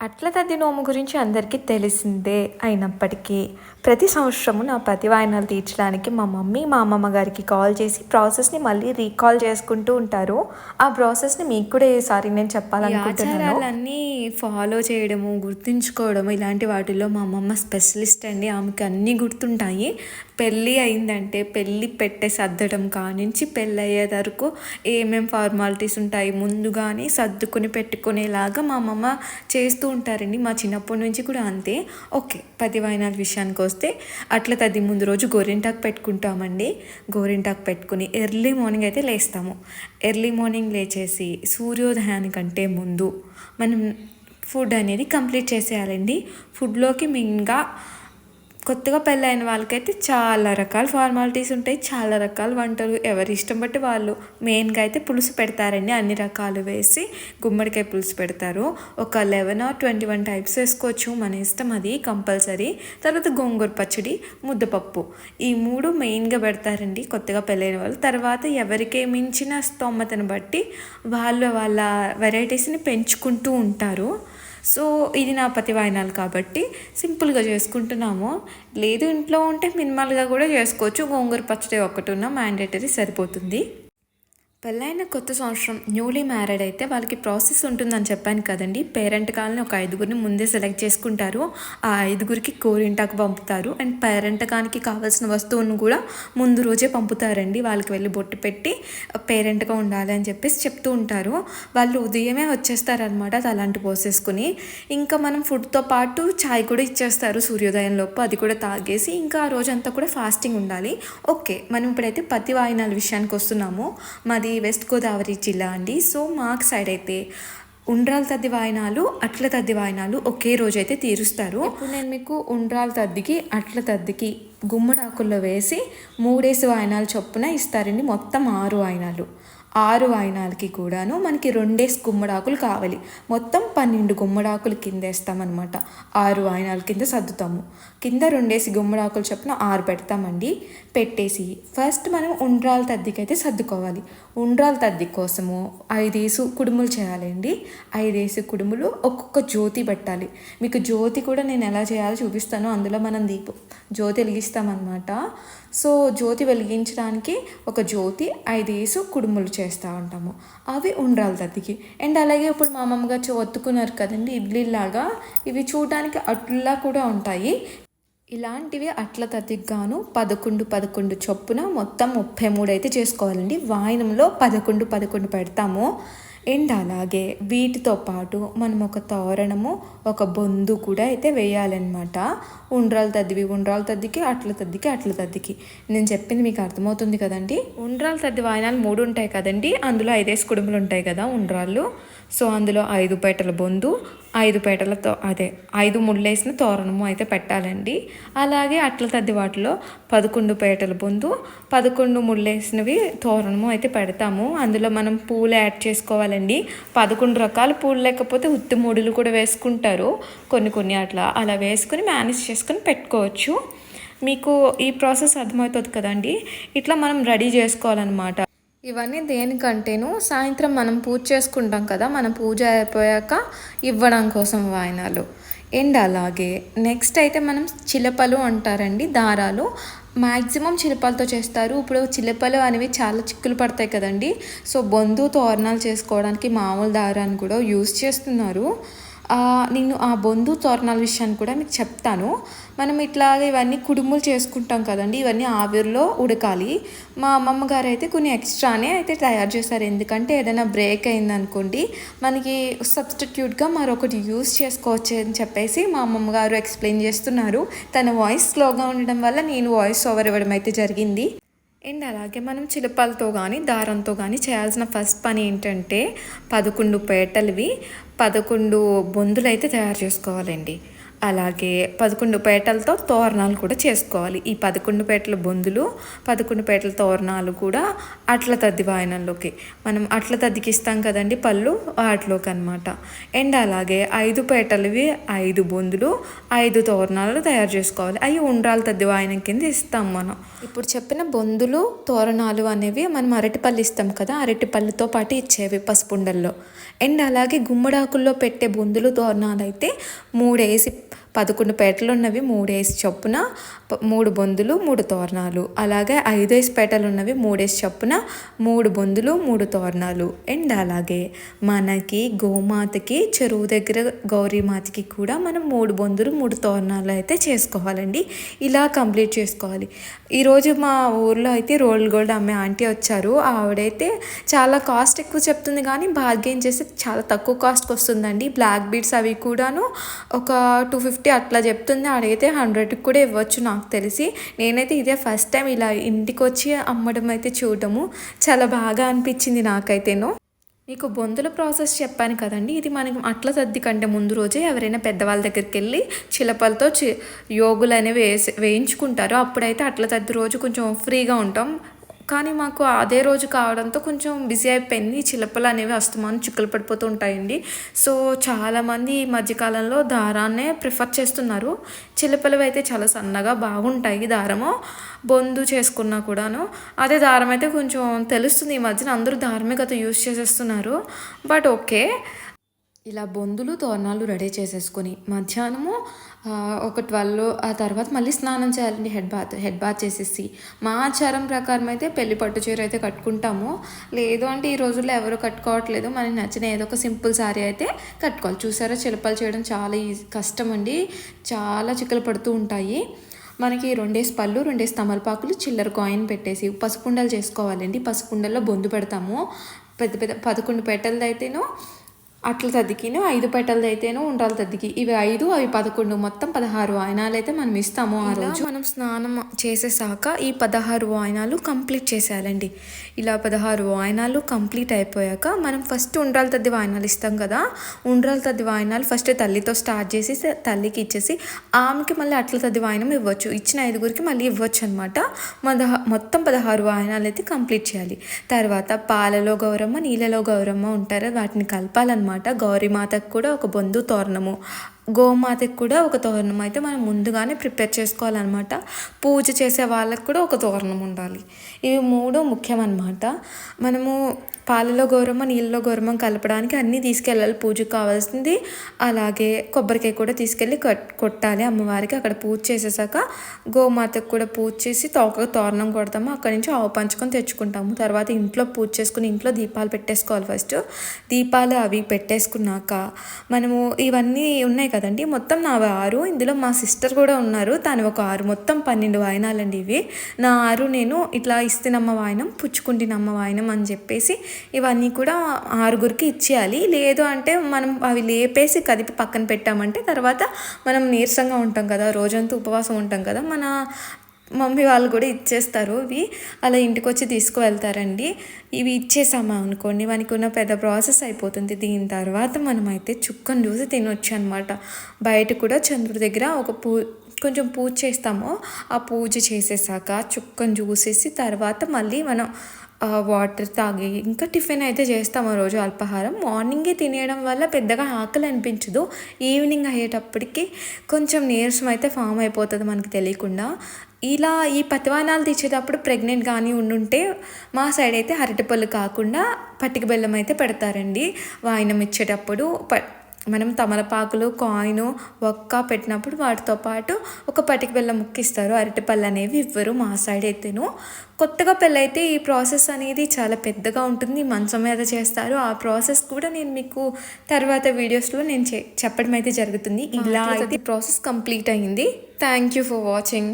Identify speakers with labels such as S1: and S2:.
S1: అట్ల తద్ది నోము గురించి అందరికీ తెలిసిందే అయినప్పటికీ ప్రతి సంవత్సరము నా ప్రతి వాయినాలు తీర్చడానికి మా మమ్మీ మా అమ్మమ్మ గారికి కాల్ చేసి ప్రాసెస్ని మళ్ళీ రీకాల్ చేసుకుంటూ ఉంటారు. ఆ ప్రాసెస్ని మీకు కూడా ఈసారి నేను చెప్పాలనుకుంటున్నాను.
S2: అన్నీ ఫాలో చేయడము గుర్తుంచుకోవడము ఇలాంటి వాటిల్లో మా అమ్మమ్మ స్పెషలిస్ట్ అండి. ఆమెకి అన్నీ గుర్తుంటాయి. పెళ్ళి అయిందంటే పెళ్ళి పెట్టే సర్దడం కానించి పెళ్ళి అయ్యే వరకు ఏమేం ఫార్మాలిటీస్ ఉంటాయి ముందుగానే సర్దుకొని పెట్టుకునేలాగా మా అమ్మమ్మ చేస్తూ ఉంటారండి. మా చిన్నప్పటి నుంచి కూడా అంతే. ఓకే పది వాయినాల విషయానికి వస్తే అట్లా తది ముందు రోజు గోరింటాకు పెట్టుకుంటామండి. గోరింటాకు పెట్టుకుని ఎర్లీ మార్నింగ్ అయితే లేస్తాము. ఎర్లీ మార్నింగ్ లేచేసి సూర్యోదయానికంటే ముందు మనం ఫుడ్ అనేది కంప్లీట్ చేసేయాలండి. ఫుడ్లోకి మెయిన్గా కొత్తగా పెళ్ళైన వాళ్ళకైతే చాలా రకాల ఫార్మాలిటీస్ ఉంటాయి చాలా రకాల వంటలు ఎవరి ఇష్టం బట్టి వాళ్ళు మెయిన్గా అయితే పులుసు పెడతారండి. అన్ని రకాలు వేసి గుమ్మడికాయ పులుసు పెడతారు. ఒక eleven or twenty one types వేసుకోవచ్చు. మన ఇష్టం అది కంపల్సరీ తర్వాత గోంగూర పచ్చడి ముద్దపప్పు. ఈ మూడు మెయిన్గా పెడతారండి కొత్తగా పెళ్ళైన వాళ్ళు. తర్వాత ఎవరికి మించిన స్తోమతను బట్టి వాళ్ళు వాళ్ళ వెరైటీస్ని పెంచుకుంటూ ఉంటారు. సో ఇది నా పతి వాయినాలు కాబట్టి సింపుల్గా చేసుకుంటున్నాము. లేదు ఇంట్లో ఉంటే మినిమల్గా కూడా చేసుకోవచ్చు. గోంగూర పచ్చడి ఒకటి ఉన్న మ్యాండేటరీ సరిపోతుంది. పెళ్ళైన కొత్త సంవత్సరం న్యూలీ మ్యారీడ్ అయితే వాళ్ళకి ప్రాసెస్ ఉంటుందని చెప్పాను కదండి. పేరెంట్ కాలని ఒక ఐదుగురిని ముందే సెలెక్ట్ చేసుకుంటారు. ఆ ఐదుగురికి కోరింటాకు పంపుతారు. అండ్ పేరెంట్ కానికి కావాల్సిన వస్తువులను కూడా ముందు రోజే పంపుతారండి. వాళ్ళకి వెళ్ళి బొట్టు పెట్టి పేరెంట్గా ఉండాలి అని చెప్పేసి చెప్తూ ఉంటారు. వాళ్ళు ఉదయమే వచ్చేస్తారనమాట అలాంటి పోసేసుకుని. ఇంకా మనం ఫుడ్తో పాటు చాయ్ కూడా ఇచ్చేస్తారు సూర్యోదయం లోపు. అది కూడా తాగేసి ఇంకా ఆ రోజంతా కూడా ఫాస్టింగ్ ఉండాలి. ఓకే మనం ఇప్పుడైతే పత్తి వాయినాల విషయానికి వస్తున్నాము. మాది వెస్ట్ గోదావరి జిల్లా అండి. సో మాకు సైడ్ అయితే ఉండ్రాల తద్ది వాయినాలు అట్ల తద్ది వాయినాలు ఒకే రోజు అయితే తీరుస్తారు. ఇప్పుడు నేను మీకు ఉండ్రాల తద్దికి అట్ల తద్దికి గుమ్మడాకుల్లో వేసి మూడేసి వాయినాలు చొప్పున ఇస్తారండి. మొత్తం ఆరు వాయినాలు. ఆరు వాయినాలకి కూడాను మనకి రెండేసి గుమ్మడాకులు కావాలి. మొత్తం పన్నెండు గుమ్మడాకులు కింద వేస్తామన్నమాట ఆరు వాయినాల కింద సర్దుతాము. కింద రెండేసి గుమ్మడాకులు చొప్పున ఆరు పెడతామండి. పెట్టేసి ఫస్ట్ మనం ఉండ్రాల తద్దికైతే సర్దుకోవాలి. ఉండ్రాల తద్ది కోసము ఐదేసు కుడుములు చేయాలండి. ఐదేసి కుడుములు ఒక్కొక్క జ్యోతి పెట్టాలి. మీకు జ్యోతి కూడా నేను ఎలా చేయాలో చూపిస్తాను. అందులో మనం దీపం జ్యోతి వెలిగిస్తామన్నమాట. సో జ్యోతి వెలిగించడానికి ఒక జ్యోతి ఐదేసు కుడుములు చేస్తూ ఉంటాము. అవి ఉండ్రాల తద్దికి అండ్ అలాగే ఇప్పుడు మా అమ్మమ్మ గారు ఒత్తుకున్నారు కదండి ఇడ్లీలాగా ఇవి చూడడానికి అట్లా కూడా ఉంటాయి. ఇలాంటివి అట్ల తద్దికి గాను పదకొండు పదకొండు చొప్పున మొత్తం ముప్పై మూడు అయితే చేసుకోవాలండి. వాయినంలో పదకొండు పదకొండు పెడతాము. అండ్ అలాగే వీటితో పాటు మనం ఒక తోరణము ఒక బొందు కూడా అయితే వేయాలన్నమాట. ఉండ్రాలు తద్దివి ఉండ్రాల తద్దికి అట్ల తద్దికి అట్ల తద్దికి. నేను చెప్పింది మీకు అర్థమవుతుంది కదండి? ఉండ్రాల తద్ది వాయనాలు మూడు ఉంటాయి కదండి? అందులో ఐదేసి కుడుములు ఉంటాయి కదా ఉండ్రాళ్ళు. సో అందులో ఐదు పేటల బొందు ఐదు పేటలతో అదే ఐదు ముళ్ళేసిన తోరణము అయితే పెట్టాలండి. అలాగే అట్ల తద్ది వాటిలో పదకొండు పేటల బొందు పదకొండు ముళ్ళేసినవి తోరణము అయితే పెడతాము. అందులో మనం పూలు యాడ్ చేసుకోవాలండి. పదకొండు రకాల పూలు లేకపోతే ఉత్తి ముడులు కూడా వేసుకుంటారు. కొన్ని కొన్ని అట్లా అలా వేసుకుని మేనేజ్ చేసుకుని పెట్టుకోవచ్చు. మీకు ఈ ప్రాసెస్ అర్థమవుతుంది కదండి. ఇట్లా మనం రెడీ చేసుకోవాలన్నమాట. ఇవన్నీ దేనికంటేను సాయంత్రం మనం పూజ చేసుకుంటాం కదా మనం పూజ అయిపోయాక ఇవ్వడం కోసం వాయినాలు. అండ్ అలాగే నెక్స్ట్ అయితే మనం చిలపలు అంటారండి దారాలు. మ్యాక్సిమం చిలపలతో చేస్తారు. ఇప్పుడు చిలపలు అనేవి చాలా చిక్కులు పడతాయి కదండి. సో బొందు తోరణాలు చేసుకోవడానికి మామూలు దారాన్ని కూడా యూస్ చేస్తున్నారు. నేను ఆ బొందు తోరణాల విషయాన్ని కూడా మీకు చెప్తాను. మనం ఇట్లాగే ఇవన్నీ కుడుములు చేసుకుంటాం కదండి ఇవన్నీ ఆవిరిలో ఉడకాలి. మా అమ్మమ్మ గారు అయితే కొన్ని ఎక్స్ట్రానే అయితే తయారు చేశారు. ఎందుకంటే ఏదైనా బ్రేక్ అయిందనుకోండి మనకి సబ్స్టిట్యూట్గా మరొకటి యూస్ చేసుకోవచ్చు అని చెప్పేసి మా అమ్మమ్మ గారు ఎక్స్ప్లెయిన్ చేస్తున్నారు. తన వాయిస్ స్లోగా ఉండడం వల్ల నేను వాయిస్ ఓవర్ ఇవ్వడం అయితే జరిగింది. అండ్ అలాగే మనం చిలపలతో కానీ దారంతో కానీ చేయాల్సిన ఫస్ట్ పని ఏంటంటే పదకొండు పేటలవి పదకొండు బొందులు అయితే తయారు చేసుకోవాలండి. అలాగే పదకొండు పేటలతో తోరణాలు కూడా చేసుకోవాలి. ఈ పదకొండు పేటల బొందులు పదకొండు పేటల తోరణాలు కూడా అట్ల తద్ది వాయనంలోకి. మనం అట్ల తద్దికి ఇస్తాం కదండి పళ్ళు? వాటిలోకి అనమాట అండ్ అలాగే ఐదు పేటలవి ఐదు బొందులు ఐదు తోరణాలు తయారు చేసుకోవాలి. అవి ఉండ్రాల తద్ది వాయనం కింద ఇస్తాం మనం. ఇప్పుడు చెప్పిన బొందులు తోరణాలు అనేవి మనం అరటిపళ్ళు ఇస్తాం కదా అరటిపళ్ళుతో పాటు ఇచ్చేవి పసుపుండల్లో. అండ్ అలాగే గుమ్మడాకుల్లో పెట్టే బొందులు తోరణాలు అయితే మూడేసి పదకొండు పేటలు ఉన్నవి మూడేసి చొప్పున మూడు బొందులు మూడు తోరణాలు. అలాగే ఐదేసి పేటలు ఉన్నవి మూడేసి చొప్పున మూడు బొందులు మూడు తోరణాలు. అండ్ అలాగే మనకి గోమాతకి చెరువు దగ్గర గౌరీమాతకి కూడా మనం మూడు బొందులు మూడు తోరణాలు అయితే చేసుకోవాలండి. ఇలా కంప్లీట్ చేసుకోవాలి. ఈరోజు మా ఊర్లో అయితే రోల్ గోల్డ్ అమ్మే ఆంటీ వచ్చారు. ఆవిడైతే చాలా కాస్ట్ ఎక్కువ చెప్తుంది కానీ బార్గెన్ చేస్తే చాలా తక్కువ కాస్ట్కి వస్తుందండి. బ్లాక్ బీడ్స్ అవి కూడాను ఒక టూ ఫిఫ్టీ అట్లా చెప్తుంది. అడిగితే హండ్రెడ్కి కూడా ఇవ్వచ్చు నాకు తెలిసి. నేనైతే ఇదే ఫస్ట్ టైం ఇలా ఇంటికి వచ్చి అమ్మడం అయితే చూడటము చాలా బాగా అనిపించింది నాకైతేను. మీకు బొందుల ప్రాసెస్ చెప్పాను కదండి. ఇది మనకి అట్ల సర్ది కంటే ముందు రోజే ఎవరైనా పెద్దవాళ్ళ దగ్గరికి వెళ్ళి చిలపలతో చి యోగులు అనేవి వేసి వేయించుకుంటారు. అప్పుడైతే అట్ల సర్ది రోజు కొంచెం ఫ్రీగా ఉంటాం. కానీ మాకు అదే రోజు కావడంతో కొంచెం బిజీ అయిపోయింది. ఈ చిలపలు అనేవి అస్తమానం చిక్కులు పడిపోతూ ఉంటాయండి. సో చాలామంది ఈ మధ్యకాలంలో దారాన్నే ప్రిఫర్ చేస్తున్నారు. చిలపలు అయితే చాలా సన్నగా బాగుంటాయి దారము. బొందు చేసుకున్నా కూడాను. అదే దారం అయితే కొంచెం తెలుస్తుంది ఈ మధ్యన. అందరూ దారమే కదా యూస్ చేసేస్తున్నారు. But okay. ఇలా బొందులు తోరణాలు రెడీ చేసేసుకొని మధ్యాహ్నము ఒక ట్వెల్వ్ ఆ తర్వాత మళ్ళీ స్నానం చేయాలండి హెడ్ బాత్ హెడ్ బాత్ చేసేసి. మా ఆచారం ప్రకారం అయితే పెళ్ళి పట్టు చీర అయితే కట్టుకుంటాము. లేదు అంటే ఈ రోజుల్లో ఎవరు కట్టుకోవట్లేదు. మనకి నచ్చిన ఏదో ఒక సింపుల్ శారీ అయితే కట్టుకోవాలి. చూసారా చిలపలు చేయడం చాలా ఈజీ కష్టం అండి చాలా చిక్కలు పడుతూ ఉంటాయి. మనకి రెండేసి పళ్ళు రెండేసి తమలపాకులు చిల్లర కాయిన్ పెట్టేసి పసుపుండలు చేసుకోవాలండి. పసుపుండల్లో బొందు పెడతాము. పెద్ద పెద్ద పదకొండు పెట్టెలది అయితేనో అట్ల తద్దికిను ఐదు పెట్టెలది అయితేనో ఉండాలి తద్దికి. ఇవి ఐదు అవి పదకొండు మొత్తం పదహారు వాయనాలు అయితే మనం ఇస్తాము ఆ రోజు. మనం స్నానం చేసేసాక ఈ పదహారు వాయనాలు కంప్లీట్ చేసేయాలండి. ఇలా పదహారు వాయనాలు కంప్లీట్ అయిపోయాక మనం ఫస్ట్ ఉండ్రాల తద్ది వాయనాలు ఇస్తాం కదా ఉండ్రాల తద్ది వాయనాలు ఫస్ట్ తల్లితో స్టార్ట్ చేసి తల్లికి ఇచ్చేసి ఆమెకి మళ్ళీ అట్ల తద్ది వాయనం ఇవ్వచ్చు. ఇచ్చిన ఐదుగురికి మళ్ళీ ఇవ్వచ్చు అనమాట మొత్తం పదహారు వాయనాలు అయితే కంప్లీట్ చేయాలి. తర్వాత పాలలో గౌరమ్మ నీళ్ళలో గౌరమ్మ ఉంటారు. వాటిని కలపాలన్నమాట అనమాట గౌరీమాతకు కూడా ఒక బొందు తోరణము. గోమాతకి కూడా ఒక తోరణం అయితే మనం ముందుగానే ప్రిపేర్ చేసుకోవాలన్నమాట. పూజ చేసే వాళ్ళకి కూడా ఒక తోరణం ఉండాలి. ఇవి మూడు ముఖ్యమన్నమాట. మనము పాలలో గౌరమ్మ నీళ్ళలో గౌరమ్మ కలపడానికి అన్నీ తీసుకెళ్ళాలి. పూజకు కావాల్సింది అలాగే కొబ్బరికాయ కూడా తీసుకెళ్ళి కొట్టాలి అమ్మవారికి. అక్కడ పూజ చేసేసాక గోమాతకు కూడా పూజ చేసి తోక తోరణం కొడతాము. అక్కడి నుంచి ఆవు పంచుకొని తెచ్చుకుంటాము. తర్వాత ఇంట్లో పూజ చేసుకుని ఇంట్లో దీపాలు పెట్టేసుకోవాలి ఫస్ట్. దీపాలు అవి పెట్టేసుకున్నాక మనము ఇవన్నీ ఉన్నాయి కదండి. మొత్తం నా ఆరు. ఇందులో మా సిస్టర్ కూడా ఉన్నారు. తను ఒక ఆరు. మొత్తం పన్నెండు వాయనాలండి ఇవి. నా ఆరు నేను ఇట్లా ఇస్తున్నమ్మ వాయనం పుచ్చుకుంటున్నమ్మ వాయనం అని చెప్పేసి ఇవన్నీ కూడా ఆరుగురికి ఇచ్చేయాలి. లేదు అంటే మనం అవి లేపేసి కదిపి పక్కన పెట్టామంటే తర్వాత మనం నీరసంగా ఉంటాం కదా రోజంతా ఉపవాసం ఉంటాం కదా మన మమ్మీ వాళ్ళు కూడా ఇచ్చేస్తారు. ఇవి అలా ఇంటికి వచ్చి తీసుకువెళ్తారండి. ఇవి ఇచ్చేసామా అనుకోండి మనకి ఉన్న పెద్ద ప్రాసెస్ అయిపోతుంది. దీని తర్వాత మనమైతే చుక్కను చూసి తినొచ్చు అనమాట బయట కూడా చంద్రుడి దగ్గర ఒక పూ కొంచెం పూజ చేస్తామో. ఆ పూజ చేసేసాక చుక్కను చూసేసి తర్వాత మళ్ళీ మనం వాటర్ తాగి ఇంకా టిఫిన్ అయితే చేస్తాం ఆ రోజు అల్పాహారం. మార్నింగే తినేయడం వల్ల పెద్దగా ఆకలి అనిపించదు. ఈవినింగ్ అయ్యేటప్పటికి కొంచెం నీరసం అయితే ఫామ్ అయిపోతుంది మనకి తెలియకుండా. ఇలా ఈ పతివానాలు తీసేటప్పుడు ప్రెగ్నెంట్ కానీ ఉండుంటే మా సైడ్ అయితే అరటిపళ్ళు కాకుండా పట్టిక బెల్లం అయితే పెడతారండి. వాయినం ఇచ్చేటప్పుడు ప మనం తమలపాకులు కాయిన్ ఒక్క పెట్టినప్పుడు వాటితో పాటు ఒక పటిక బెల్లం ముక్కిస్తారు. అరటిపళ్ళు అనేవి ఇవ్వరు మా సైడ్ అయితేను కొత్తగా పెళ్ళైతే ఈ ప్రాసెస్ అనేది చాలా పెద్దగా ఉంటుంది. మంచం మీద చేస్తారు. ఆ ప్రాసెస్ కూడా నేను మీకు తర్వాత వీడియోస్లో నేను చెప్పడం అయితే జరుగుతుంది. ఇలా అయితే ప్రాసెస్ కంప్లీట్ అయింది. Thank you for watching.